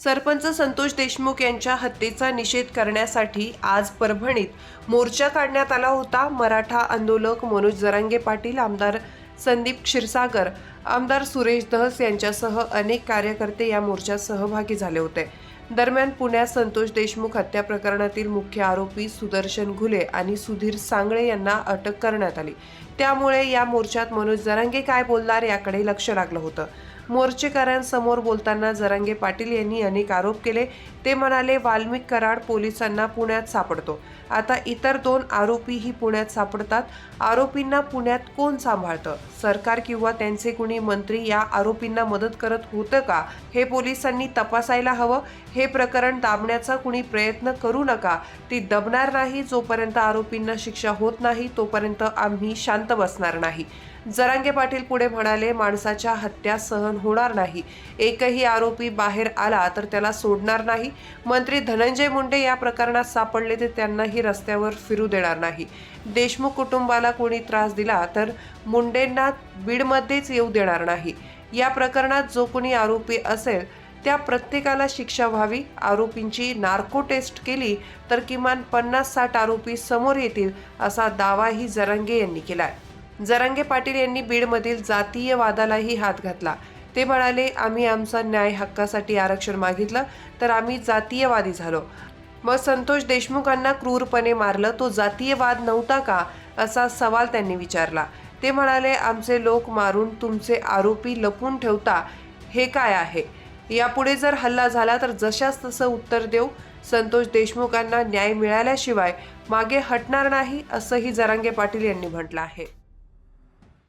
सरपंच संतोष देशमुख यांच्या हत्येचा निषेध करण्यासाठी आज परभणीत मोर्चा काढण्यात आला होता. मराठा आंदोलक मनोज जरांगे पाटील आमदार संदीप क्षीरसागर आमदार सुरेश दहस यांच्यासह अनेक कार्यकर्ते या मोर्चात सहभागी झाले होते. दरम्यान पुण्यात संतोष देशमुख हत्या प्रकरणातील मुख्य आरोपी सुदर्शन घुले आणि सुधीर सांगळे यांना अटक करण्यात आली. त्यामुळे या मोर्चात मनोज जरांगे काय बोलणार याकडे लक्ष लागलं होतं. मोर्चेकऱ्यांसमोर बोलताना जरांगे पाटील यांनी अनेक आरोप केले. ते म्हणाले वाल्मिक कराड पोलिसांना पुण्यात सापडतो. आता इतर दोन आरोपीही पुण्यात सापडतात. आरोपींना पुण्यात कोण सांभाळतं? सरकार किंवा त्यांचे कुणी मंत्री या आरोपींना मदत करत होतं का? हे पोलिसांनी तपासायला हवं. हे प्रकरण दाबण्याचा कुणी प्रयत्न करू नका. ती दबणार नाही जोपर्यंत आरोपींना शिक्षा होत नाही तोपर्यंत आम्ही शांत बसणार नाही. जरांगे पाटील पुढे म्हणाले माणसाच्या हत्या सहन होणार नाही. एकही आरोपी बाहेर आला तर त्याला सोडणार नाही. मंत्री धनंजय मुंडे या प्रकरणात सापडले ते त्यांनाही रस्त्यावर फिरू देणार नाही. देशमुख कुटुंबाला कोणी त्रास दिला तर मुंडेंना बीडमध्येच येऊ देणार नाही. या प्रकरणात जो कोणी आरोपी असेल त्या प्रत्येकाला शिक्षा व्हावी आरोपींची नार्को टेस्ट केली तर किमान पन्नास साठ आरोपी समोर येतील असा दावाही जरांगे यांनी केलाय. जरांगे पाटील यांनी बीडमधील जातीय वादालाही हात घातला. ते म्हणाले आम्ही आमचा न्याय हक्कासाठी आरक्षण मागितलं तर आम्ही जातीयवादी झालो. मग संतोष देशमुखांना क्रूरपणे मारलं तो जातीयवाद नव्हता का? असा सवाल त्यांनी विचारला. ते म्हणाले आमचे लोक मारून तुमचे आरोपी लपून ठेवता हे काय आहे? यापुढे जर हल्ला झाला तर जशास तसं उत्तर देऊ. संतोष देशमुखांना न्याय मिळाल्याशिवाय मागे हटणार नाही असंही जरांगे पाटील यांनी म्हटलं आहे.